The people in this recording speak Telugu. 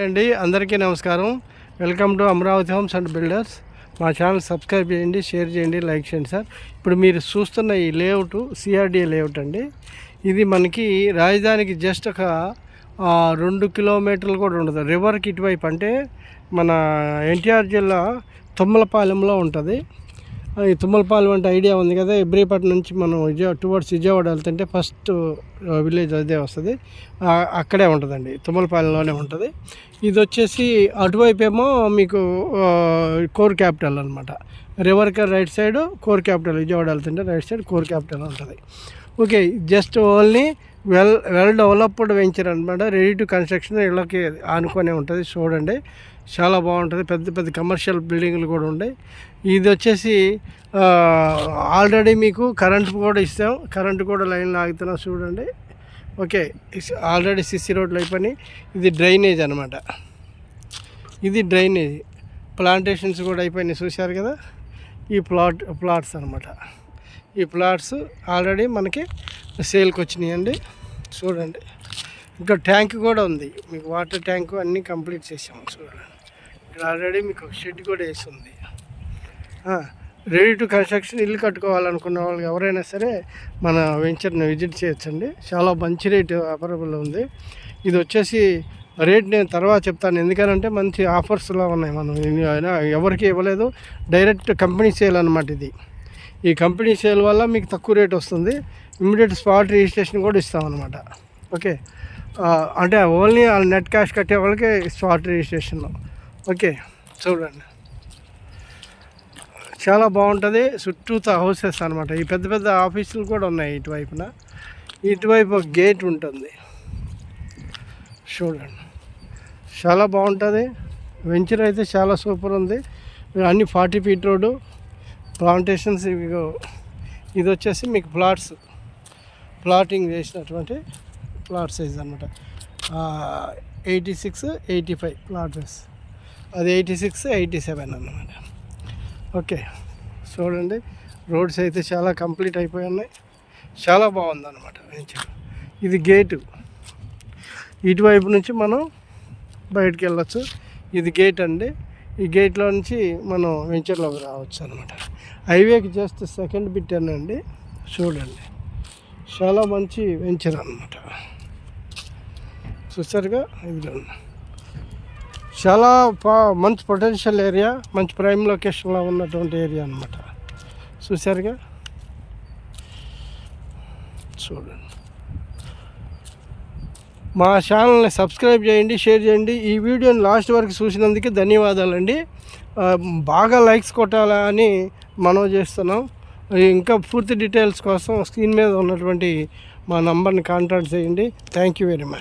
అండి అందరికీ నమస్కారం. Welcome to Amaravati homes and builders. మా ఛానల్ సబ్స్క్రైబ్ చేయండి షేర్ చేయండి లైక్ చేయండి సార్. ఇప్పుడు మీరు చూస్తున్న ఈ లేఅవుట్ సిఆర్డిఏ లేఅవుట్ అండి. ఇది మనకి రాజధానికి జస్ట్ ఒక రెండు కిలోమీటర్లు కూడా ఉండదు. రివర్కి ఇటువైపు అంటే మన ఎన్టీఆర్ జిల్లా తుమ్మలపాలెంలో ఉంటుంది. ఈ తుమ్మలపాలెం అంటే ఐడియా ఉంది కదా. ఇబ్రీపట్నం నుంచి మనం విజయవాడ టువర్డ్స్ విజయవాడ వెళ్తుంటే ఫస్ట్ విలేజ్ అదే వస్తుంది. అక్కడే ఉంటుందండి. తుమ్మలపాలెంలోనే ఉంటుంది. ఇది వచ్చేసి అటువైపు ఏమో మీకు కోర్ క్యాపిటల్ అనమాట రివర్కర్ right side core capital Vijayawada వెళ్తుంటే రైట్ సైడ్ కోర్ క్యాపిటల్ ఉంటుంది. Okay just only well well developed venture అనమాట రెడీ టు కన్స్ట్రక్షన్ ఇళ్ళకి ఆనుకొనే ఉంటుంది. చూడండి. చాలా బాగుంటుంది. పెద్ద పెద్ద కమర్షియల్ బిల్డింగ్లు కూడా ఉన్నాయి. ఇది వచ్చేసి ఆల్రెడీ మీకు కరెంట్ కూడా ఇస్తాం. కరెంట్ కూడా లైన్లో ఆగుతున్నాం చూడండి. ఓకే ఆల్రెడీ సిసి రోడ్లు అయిపోయినాయి. ఇది డ్రైనేజ్ అనమాట ఇది డ్రైనేజ్ ప్లాంటేషన్స్ కూడా అయిపోయినాయి చూశారు కదా? ఈ ప్లాట్ ప్లాట్స్ అనమాట ఈ ప్లాట్స్ ఆల్రెడీ మనకి సేల్కి వచ్చినాయండి. చూడండి. ఇంకా ట్యాంక్ కూడా ఉంది. మీకు వాటర్ ట్యాంక్ అన్నీ కంప్లీట్ చేసాము చూడండి. ఇక్కడ ఆల్రెడీ మీకు షెడ్ కూడా వేసి ఉంది. రెడీ టు కన్స్ట్రక్షన్ ఇల్లు కట్టుకోవాలనుకున్న వాళ్ళు ఎవరైనా సరే మన వెంచర్ని విజిట్ చేయొచ్చండి. చాలా మంచి రేట్ అవైలబుల్ ఉంది. ఇది వచ్చేసి రేట్ నేను తర్వాత చెప్తాను. ఎందుకనంటే మంచి ఆఫర్స్లో ఉన్నాయి మనం. అయినా ఎవరికి ఇవ్వలేదు. డైరెక్ట్ కంపెనీ సేల్ అనమాట ఇది. ఈ కంపెనీ సేల్ వల్ల మీకు తక్కువ రేట్ వస్తుంది. ఇమ్మీడియట్ స్పాట్ రిజిస్ట్రేషన్ కూడా ఇస్తామన్నమాట. ఓకే? అంటే ఓన్లీ వాళ్ళు నెట్ క్యాష్ కట్టే వాళ్ళకి స్పాట్ రిజిస్ట్రేషన్ ఓకే చూడండి. చాలా బాగుంటుంది. చుట్టూత హౌసెస్ అనమాట ఈ పెద్ద పెద్ద ఆఫీసులు కూడా ఉన్నాయి ఇటువైపున. ఇటువైపు ఒక గేట్ ఉంటుంది. చూడండి. చాలా బాగుంటుంది. వెంచర్ అయితే చాలా సూపర్ ఉంది. అన్ని ఫార్టీ ఫీట్ రోడ్డు. ప్లాంటేషన్స్ ఇవి ఇది వచ్చేసి మీకు ప్లాట్స్. ప్లాటింగ్ చేసినటువంటి ప్లాట్ సైజ్ అనమాట eighty six eighty five plot size. అది ఎయిటీ సిక్స్ ఎయిటీ సెవెన్ అన్నమాట. ఓకే. చూడండి. రోడ్స్ అయితే చాలా కంప్లీట్ అయిపోయి ఉన్నాయి. చాలా బాగుందన్నమాట. వెంచర్ ఇది గేటు. ఇటువైపు నుంచి మనం బయటికి వెళ్ళొచ్చు. ఇది గేట్ అండి. ఈ గేట్లో నుంచి మనం వెంచర్లోకి రావచ్చు అనమాట హైవేకి జస్ట్ సెకండ్ బిట్ అండి చూడండి. చాలా మంచి వెంచర్ అనమాట చూసారుగా ఇది చాలా మంచి పొటెన్షియల్ ఏరియా మంచి ప్రైమ్ లొకేషన్లో ఉన్నటువంటి ఏరియా అనమాట చూసారుగా చూడండి. మా ఛానల్ని సబ్స్క్రైబ్ చేయండి షేర్ చేయండి. ఈ వీడియోని లాస్ట్ వరకు చూసినందుకు ధన్యవాదాలండి. బాగా లైక్స్ కొట్టాలని మనం చేస్తున్నాం. ఇంకా పూర్తి డీటెయిల్స్ కోసం స్క్రీన్ మీద ఉన్నటువంటి మా నంబర్ని కాంటాక్ట్ చేయండి. Thank you very much